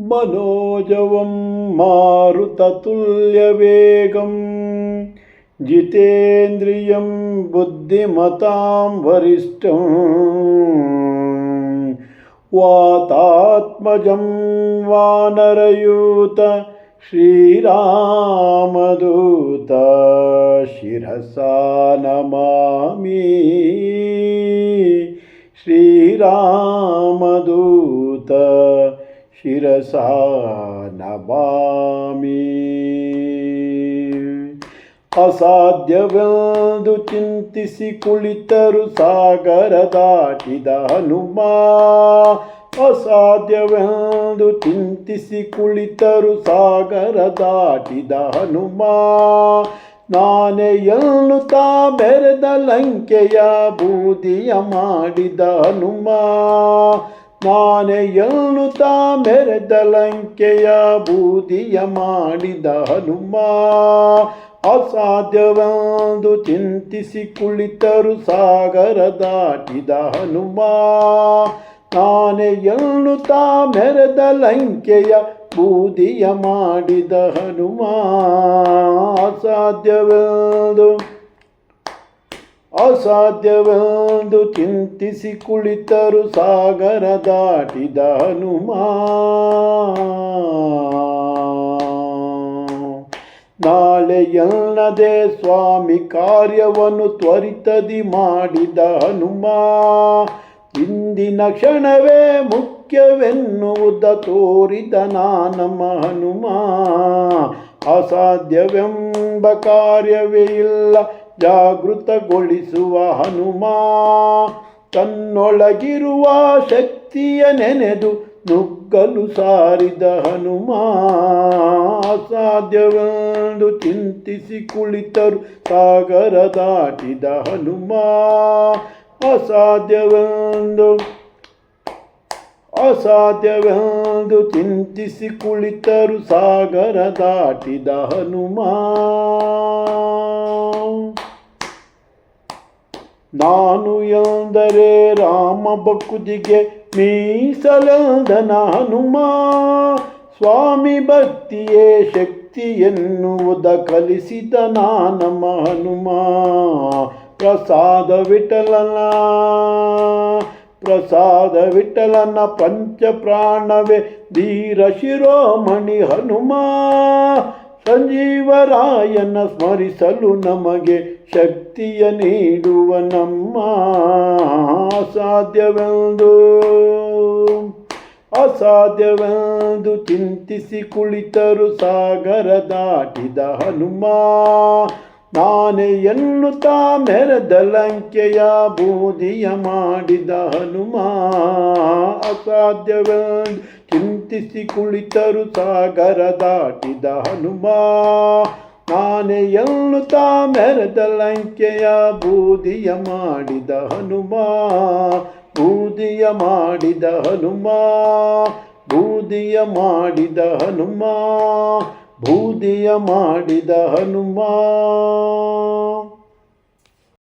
मनोजवं मारुततुल्यवेगं जितेन्द्रियं बुद्धिमतां वरिष्ठं वातात्मजं वानरयूत श्रीरामदूत शिरसा नमामि। श्रीरामदूत ಶಿರಸಾ ನಮಾಮಿ. ಅಸಾಧ್ಯವೆಂದು ಚಿಂತಿಸಿ ಕುಳಿತರು ಸಾಗರ ದಾಟಿದ ಹನುಮ. ಅಸಾಧ್ಯವೆಂದು ಚಿಂತಿಸಿ ಕುಳಿತರು ಸಾಗರ ದಾಟಿದ ಹನುಮ. ನಾನೇ ತಾ ಬೆರೆದ ಲಂಕೆಯ ಬೂದಿಯ ಮಾಡಿದ ಹನುಮ. ನಾನೇ ಎನ್ನುತ್ತಾ ಮೆರೆದ ಲಂಕೆಯ ಬೂದಿಯ ಮಾಡಿದ ಹನುಮ. ಅಸಾಧ್ಯವೆಂದು ಚಿಂತಿಸಿ ಕುಳಿತರು ಸಾಗರ ದಾಟಿದ ಹನುಮ. ನಾನೇ ಎನ್ನುತ್ತಾ ಮೆರೆದ ಲಂಕೆಯ ಬೂದಿಯ ಮಾಡಿದ ಹನುಮ. ಅಸಾಧ್ಯವೆಂದು ಅಸಾಧ್ಯವೆಂದು ಚಿಂತಿಸಿ ಕುಳಿತರು ಸಾಗರ ದಾಟಿದ ಹನುಮ. ನಾಳೆ ಎಲ್ಲದೆ ಸ್ವಾಮಿ ಕಾರ್ಯವನ್ನು ತ್ವರಿತದಿ ಮಾಡಿದ ಹನುಮ. ಇಂದಿನ ಕ್ಷಣವೇ ಮುಖ್ಯವೆನ್ನುವುದ ತೋರಿದ ನಾನಮ್ಮ ಹನುಮ. ಅಸಾಧ್ಯವೆಂಬ ಕಾರ್ಯವೇ ಇಲ್ಲ ಜಾಗೃತಗೊಳಿಸುವ ಹನುಮ. ತನ್ನೊಳಗಿರುವ ಶಕ್ತಿಯ ನೆನೆದು ನುಗ್ಗಲು ಸಾರಿದ ಹನುಮ. ಅಸಾಧ್ಯವೆಂದು ಚಿಂತಿಸಿ ಕುಳಿತರು ಸಾಗರ ದಾಟಿದ ಹನುಮ. ಅಸಾಧ್ಯವೆಂದು ಅಸಾಧ್ಯವೆಂದು ಚಿಂತಿಸಿ ಕುಳಿತರು ಸಾಗರ ದಾಟಿದ ಹನುಮ. ನಾನು ಎಂದರೆ ರಾಮ ಭಕ್ತಿಗೆ ಮೀಸಲಂದನ ಹನುಮ ಸ್ವಾಮಿ ಭಕ್ತಿಯೇ ಶಕ್ತಿ ಎನ್ನುವುದ ಕಲಿಸಿದ ನಾನಮ ಹನುಮ ಪ್ರಸಾದ ವಿಠಲನ ಪ್ರಸಾದ ವಿಠಲನ ಪಂಚ ಪ್ರಾಣವೇ ಧೀರ ಶಿರೋಮಣಿ ಹನುಮ. ಸಂಜೀವರಾಯನ ಸ್ಮರಿಸಲು ನಮಗೆ ಶಕ್ತಿಯ ನೀಡುವ ನಮ್ಮ ಅಸಾಧ್ಯವೆಂದು. ಅಸಾಧ್ಯವೆಂದು ಚಿಂತಿಸಿ ಕುಳಿತರು ಸಾಗರ ದಾಟಿದ ಹನುಮ, ನಾನೇ ಎನ್ನುತ್ತಾ ಮೆರೆದ ಲಂಕೆಯ ಬೂದಿಯ ಮಾಡಿದ ಹನುಮ, ಅಸಾಧ್ಯವೆಂದು ಚಿಂತಿಸಿ ಕುಳಿತರು ಸಾಗರ ದಾಟಿದ ಹನುಮ. ನಾನೇ ತಾ ಮೆರೆದ ಲಂಕೆಯ ಬೂದಿಯ ಮಾಡಿದ ಹನುಮ. ಬೂದಿಯ ಮಾಡಿದ ಹನುಮ. ಬೂದಿಯ ಮಾಡಿದ ಹನುಮ. ಬೂದಿಯ ಮಾಡಿದ ಹನುಮ.